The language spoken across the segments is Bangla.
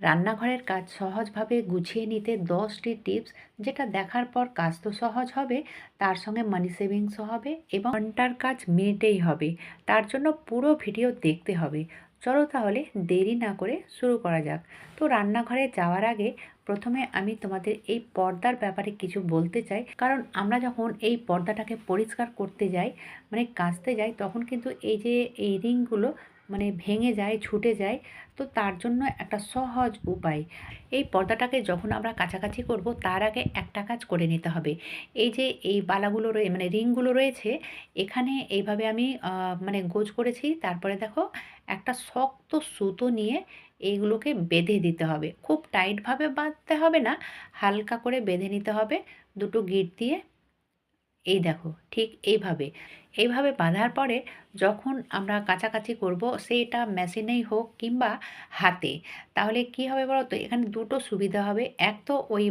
রান্নাঘরের কাজ সহজভাবে গুছিয়ে নিতে দশটি টিপস, যেটা দেখার পর কাজ তো সহজ হবে, তার সঙ্গে মানি সেভিংসও হবে এবং ঘণ্টার কাজ মিনিটেই হবে। তার জন্য পুরো ভিডিও দেখতে হবে। চলো তাহলে দেরি না করে শুরু করা যাক। তো রান্নাঘরে যাওয়ার আগে প্রথমে আমি তোমাদের এই পর্দার ব্যাপারে কিছু বলতে চাই। কারণ আমরা যখন এই পর্দাটাকে পরিষ্কার করতে যাই মানে কাচতে যাই, তখন কিন্তু এই যে এই রিংগুলো মানে ভেঙে যায়, ছুটে যায়, তো তার জন্য একটা সহজ উপায়। এই পর্দাটাকে যখন আমরা কাছাকাছি করব, তার আগে একটা কাজ করে নিতে হবে। এই যে এই বালাগুলো রয়ে মানে রিংগুলো রয়েছে, এখানে এইভাবে আমি মানে গোজ করেছি। তারপরে দেখো, একটা শক্ত সুতো নিয়ে এইগুলোকে বেঁধে দিতে হবে। খুব টাইটভাবে বাঁধতে হবে না, হালকা করে বেঁধে নিতে হবে। দুটো গিট দিয়ে এই দেখো, ঠিক এইভাবে। এইভাবে বাঁধার পরে যখন আমরা কাছাকাছি করব, সেটা মেশিনেই হোক কিংবা হাতে, তাহলে কি হবে বলো তো এখানে দুটো সুবিধা হবে। এক তো ওই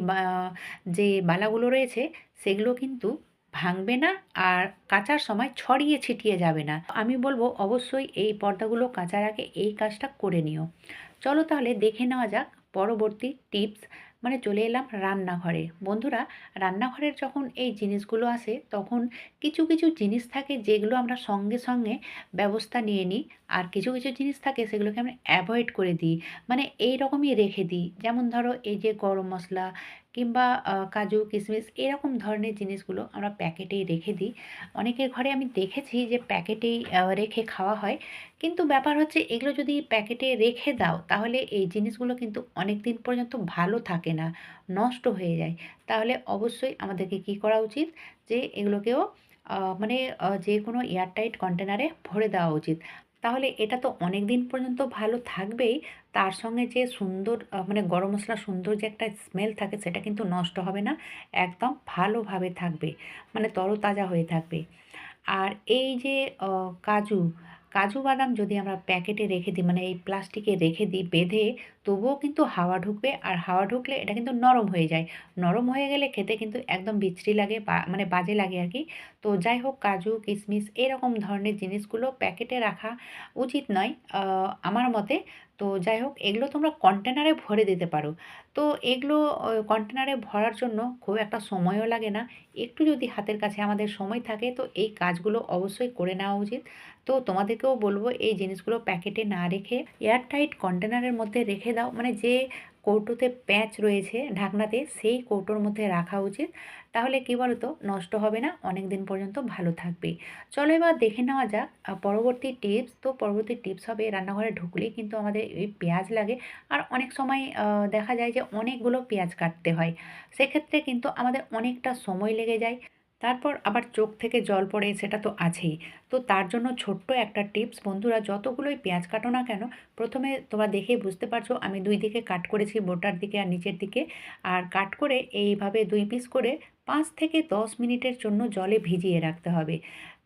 যে বালাগুলো রয়েছে, সেগুলো কিন্তু ভাঙবে না আর কাচার সময় ছড়িয়ে ছিটিয়ে যাবে না। আমি বলব অবশ্যই এই পর্দাগুলো কাচার আগে এই কাজটা করে নিও। চলো তাহলে দেখে নেওয়া যাক পরবর্তী টিপস মানে চলে এলাম রান্নাঘরে। বন্ধুরা, রান্নাঘরের যখন এই জিনিসগুলো আসে, তখন কিছু কিছু জিনিস থাকে যেগুলো আমরা সঙ্গে সঙ্গে ব্যবস্থা নিয়ে নিই। আর কিছু কিছু জিনিস থাকে সেগুলোকে আমরা অ্যাভয়েড করে দিই। মানে এই রকমই রেখে দিই। যেমন ধরো এই যে গরম মশলা কিংবা কাজু কিশমিশ এরকম ধরনের জিনিসগুলো আমরা প্যাকেটেই রেখে দিই। অনেকের ঘরে আমি দেখেছি যে প্যাকেটেই রেখে খাওয়া হয়। কিন্তু ব্যাপার হচ্ছে এগুলো যদি প্যাকেটে রেখে দাও, তাহলে এই জিনিসগুলো কিন্তু অনেক দিন পর্যন্ত ভালো থাকে না, নষ্ট হয়ে যায়। তাহলে অবশ্যই আমাদেরকে কি করা উচিত? যে এগুলোকেও মানে যে কোনো এয়ারটাইট কন্টেনারে ভরে দেওয়া উচিত। তাহলে এটা তো অনেক দিন পর্যন্ত ভালো থাকবেই। তার সঙ্গে যে সুন্দর মানে গরম মশলা সুন্দর যে একটা স্মেল থাকে সেটা কিন্তু নষ্ট হবে না, একদম ভালোভাবে থাকবে মানে তরতাজা হয়ে থাকবে। আর এই যে কাজু কাজু বাদাম যদি আমরা প্যাকেটে রেখে দিই মানে এই প্লাস্টিকে রেখে দিই বেঁধে, তবুও কিন্তু হাওয়া ঢুকবে আর হাওয়া ঢুকলে এটা কিন্তু নরম হয়ে যায়। নরম হয়ে গেলে খেতে কিন্তু একদম বিচ্ছিরি লাগে মানে বাজে লাগে আর কি। তো যাই হোক, কাজু কিশমিশ এরকম ধরনের জিনিসগুলো প্যাকেটে রাখা উচিত নয় আমার মতে। তো যাই হোক, এগুলো তোমরা কন্টেনারে ভরে দিতে পারো। তো এগুলো কন্টেনারে ভরার জন্য খুব একটা সময়ও লাগে না। একটু যদি হাতের কাছে আমাদের সময় থাকে, তো এই কাজগুলো অবশ্যই করে নেওয়া উচিত। তো তোমাদেরকেও বলব, এই জিনিসগুলো প্যাকেটে না রেখে এয়ারটাইট কন্টেনারের মধ্যে রেখে দাও। মানে যে কৌটোতে প্যাঁচ রয়েছে ঢাকনাতে, সেই কৌটোর মধ্যে রাখা উচিত। তাহলে কী বলো তো নষ্ট হবে না অনেক দিন পর্যন্ত ভালো থাকবে। চলো এবার দেখে নেওয়া যাক পরবর্তী টিপস। তো পরবর্তী টিপস হবে, রান্নাঘরে ঢুকলেই কিন্তু আমাদের এই পেঁয়াজ লাগে। আর অনেক সময় দেখা যায় যে অনেকগুলো পেঁয়াজ কাটতে হয়। সেক্ষেত্রে কিন্তু আমাদের অনেকটা সময় লেগে যায়। তারপর আবার চোখ থেকে জল পড়ে, সেটা তো আছেই। তো তার জন্য ছোট্ট একটা টিপস, বন্ধুরা, যতগুলোই পেঁয়াজ কাটো না কেন, প্রথমে তোমরা দেখে বুঝতে পারছ, আমি দুই দিকে কাট করেছি, বোটার দিকে আর নিচের দিকে। আর কাট করে এইভাবে দুই পিস করে পাঁচ থেকে দশ মিনিটের জন্য জলে ভিজিয়ে রাখতে হবে।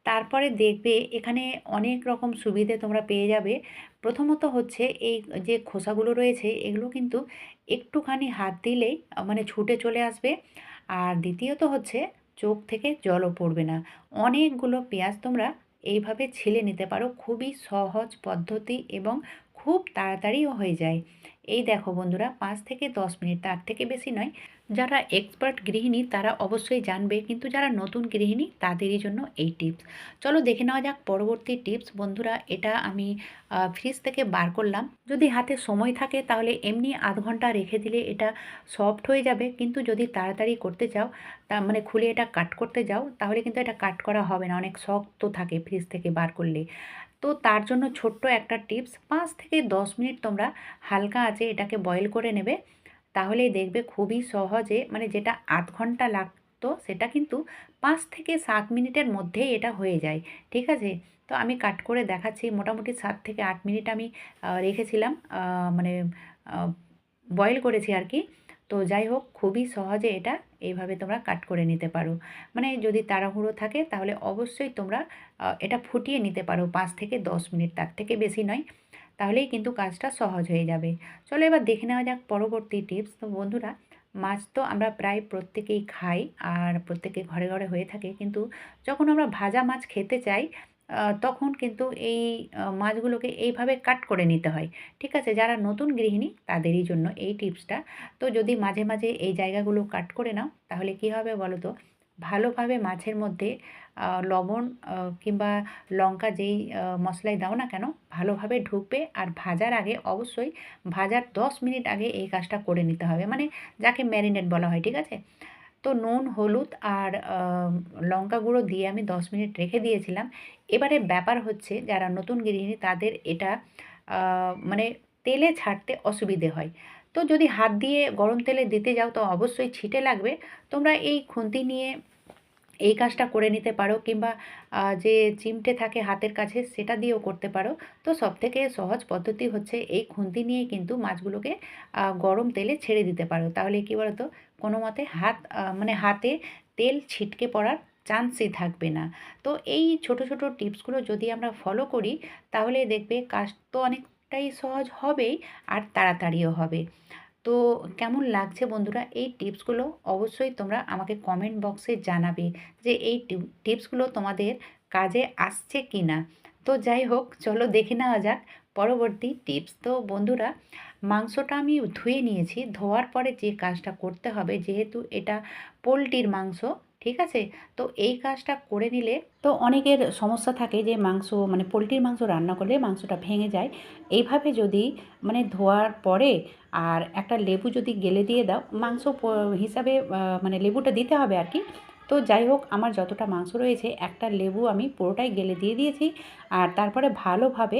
তারপরে দেখবে এখানে অনেক রকম সুবিধে তোমরা পেয়ে যাবে। প্রথমত হচ্ছে এই যে খোসাগুলো রয়েছে, এগুলো কিন্তু একটুখানি হাত দিলেই মানে ছুটে চলে আসবে। আর দ্বিতীয়ত হচ্ছে চোখ থেকে জলও পড়বে না। অনেকগুলো পেঁয়াজ তোমরা এইভাবে ছেলে নিতে পারো, খুবই সহজ পদ্ধতি এবং খুব তাড়াতাড়িও হয়ে যায়। এই দেখো বন্ধুরা, পাঁচ থেকে দশ মিনিট, তার থেকে বেশি নয় যারা এক্সপার্ট গৃহিণী, তারা অবশ্যই জানবে। কিন্তু যারা নতুন গৃহিণী, তাদেরই জন্য এই টিপস চলো দেখে নেওয়া যাক পরবর্তী টিপস বন্ধুরা, এটা আমি ফ্রিজ থেকে বার করলাম। যদি হাতে সময় থাকে, তাহলে এমনি আধ ঘণ্টা রেখে দিলে এটা সফট হয়ে যাবে। কিন্তু যদি তাড়াতাড়ি করতে চাও, তা মানে খুলে এটা কাট করতে যাও, তাহলে কিন্তু এটা কাট করা হবে না। অনেক শক্ত থাকে ফ্রিজ থেকে বার করলে। তো তার জন্য ছোট্ট একটা টিপস পাঁচ থেকে দশ মিনিট তোমরা হালকা আঁচে এটাকে বয়েল করে নেবে। তাহলেই দেখবে খুবই সহজে মানে যেটা আধ ঘণ্টা লাগতো সেটা কিন্তু পাঁচ থেকে সাত মিনিটের মধ্যেই এটা হয়ে যায়, ঠিক আছে? তো আমি কাট করে দেখাচ্ছি, মোটামুটি সাত থেকে আট মিনিট আমি রেখেছিলাম মানে বয়েল করেছি আর কি। তো যাই হোক, খুবই সহজে এটা এইভাবে তোমরা কাট করে নিতে পারো। মানে যদি তাড়াহুড়ো থাকে তাহলে অবশ্যই তোমরা এটা ফুটিয়ে নিতে পারো, পাঁচ থেকে দশ মিনিট, তার থেকে বেশি নয়। তাহলেই কিন্তু কাজটা সহজ হয়ে যাবে। চলো এবার দেখে নেওয়া যাক পরবর্তী টিপস তো বন্ধুরা, মাছ তো আমরা প্রায় প্রত্যেকেই খাই আর প্রত্যেকে ঘরে ঘরে হয়ে থাকে। কিন্তু যখন আমরা ভাজা মাছ খেতে চাই তখন কিন্তু এই মাছগুলোকে এইভাবে কাট করে নিতে হয়। ঠিক আছে, যারা নতুন গৃহিণী, তাদেরই জন্য এই টিপসটা তো যদি মাঝে মাঝে এই জায়গাগুলো কাট করে নাও, তাহলে কি হবে বলো তো? ভালোভাবে মাছের মধ্যে লবণ কিংবা লঙ্কা যেই মশলাই দাও না কেন, ভালোভাবে ঢুকবে আর ভাজার আগে অবশ্যই ভাজার দশ মিনিট আগে এই কাজটা করে নিতে হবে। মানে যাকে ম্যারিনেট বলা হয়, ঠিক আছে? তো নুন, হলুদ আর লঙ্কা গুঁড়ো দিয়ে আমি দশ মিনিট রেখে দিয়েছিলাম। এবারে ব্যাপার হচ্ছে যারা নতুন গৃহিণী তাদের এটা মানে তেলে ছাড়তে অসুবিধে হয়। তো যদি হাত দিয়ে গরম তেলে দিতে যাও তো অবশ্যই ছিটে লাগবে। তোমরা এই খুন্তি নিয়ে এই কাজটা করে নিতে পারো কিংবা যে চিমটে থাকে হাতের কাছে সেটা দিয়েও করতে পারো। তো সবথেকে সহজ পদ্ধতি হচ্ছে এই খুন্তি নিয়ে কিন্তু মাছগুলোকে গরম তেলে ছেড়ে দিতে পারো। তাহলে কী বলো তো কোনো মতে হাত মানে হাতে তেল ছিটকে পড়ার চান্সই থাকবে না। তো এই ছোট ছোট টিপসগুলো যদি আমরা ফলো করি, তাহলে দেখবে কাজ তো অনেকটাই সহজ হবেই আর তাড়াতাড়িও হবে। তো কেমন লাগছে বন্ধুরা? এই টিপসগুলো অবশ্যই তোমরা আমাকে কমেন্ট বক্সে জানাবে যে এই টিপসগুলো তোমাদের কাজে আসছে কি না তো যাই হোক, চলো দেখে নেওয়া যাক পরবর্তী টিপস। তো বন্ধুরা, মাংসটা আমি ধুয়ে নিয়েছি, ধোয়ার পরে যে কাজটা করতে হবে, যেহেতু এটা পোলট্রির মাংস ঠিক আছে? তো এই কাজটা করে নিলে তো অনেকের সমস্যা থাকে যে মাংস মানে পোলট্রির মাংস রান্না করলে মাংসটা ভেঙে যায়। এইভাবে যদি মানে ধোয়ার পরে আর একটা লেবু যদি গেলে দিয়ে দাও, মাংস হিসাবে মানে লেবুটা দিতে হবে আর কি। তো যাই হোক, আমার যতটা মাংস রয়েছে, একটা লেবু আমি পুরোটাই গেলে দিয়ে দিয়েছি। আর তারপরে ভালোভাবে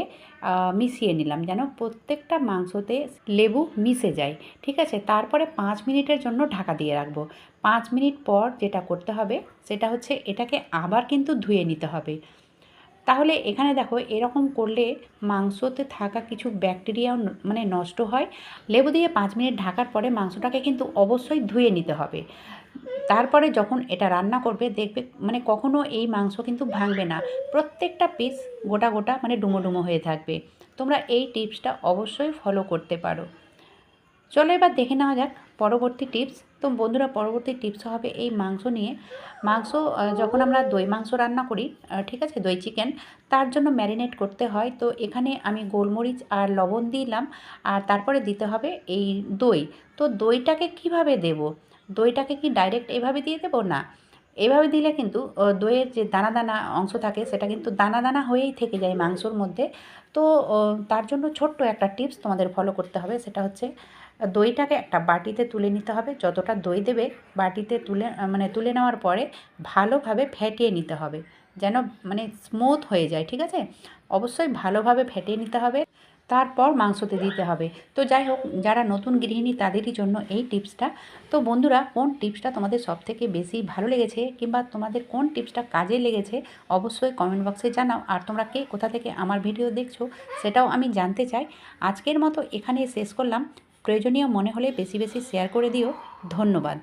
মিশিয়ে নিলাম যেন প্রত্যেকটা মাংসতে লেবু মিশে যায়। ঠিক আছে? তারপরে পাঁচ মিনিটের জন্য ঢাকা দিয়ে রাখব। পাঁচ মিনিট পর যেটা করতে হবে, সেটা হচ্ছে এটাকে আবার কিন্তু ধুয়ে নিতে হবে। তাহলে এখানে দেখো, এরকম করলে মাংসতে থাকা কিছু ব্যাকটেরিয়াও মানে নষ্ট হয়। লেবু দিয়ে পাঁচ মিনিট ঢাকার পরে মাংসটাকে কিন্তু অবশ্যই ধুয়ে নিতে হবে। তারপরে যখন এটা রান্না করবে, দেখবে মানে কখনো এই মাংস কিন্তু ভাঙবে না। প্রত্যেকটা পিস গোটা গোটা মানে ডুমো ডুমো হয়ে থাকবে। তোমরা এই টিপসটা অবশ্যই ফলো করতে পারো। চলো এবার দেখে নেওয়া যাক পরবর্তী টিপস তো বন্ধুরা, পরবর্তী টিপস হবে এই মাংস নিয়ে। মাংস যখন আমরা দই মাংস রান্না করি ঠিক আছে? দই চিকেন তার জন্য ম্যারিনেট করতে হয়। তো এখানে আমি গোলমরিচ আর লবণ দিলাম। আর তারপরে দিতে হবে এই দই। তো দইটাকে কীভাবে দেব? দইটাকে কি ডাইরেক্ট এভাবে দিয়ে দেবো? না। এভাবে দিলে কিন্তু দইয়ের যে দানা দানা অংশ থাকে, সেটা কিন্তু দানা দানা হয়েই থেকে যায় মাংসর মধ্যে। তো তার জন্য ছোট্ট একটা টিপস তোমাদের ফলো করতে হবে। সেটা হচ্ছে, দইটাকে একটা বাটিতে তুলে নিতে হবে। যতটা দই দেবে, বাটিতে তুলে মানে তুলে নেওয়ার পরে ভালোভাবে ফেটিয়ে নিতে হবে। যেন মানে স্মুথ হয়ে যায়, ঠিক আছে? অবশ্যই ভালোভাবে ফেটিয়ে নিতে হবে। তারপর মাংসতে দিতে হবে। তো যাই হোক, যারা নতুন গৃহিণী তাদেরই জন্য এই টিপসটা। তো বন্ধুরা, কোন টিপসটা তোমাদের সবথেকে বেশি ভালো লেগেছে কিংবা তোমাদের কোন টিপসটা কাজে লেগেছে অবশ্যই কমেন্ট বক্সে জানাও। আর তোমরা কে, কোথা থেকে আমার ভিডিও দেখছ সেটাও আমি জানতে চাই। আজকের মতো এখানে শেষ করলাম। প্রয়োজনীয় মনে হলে বেশি বেশি শেয়ার করে দিও। ধন্যবাদ।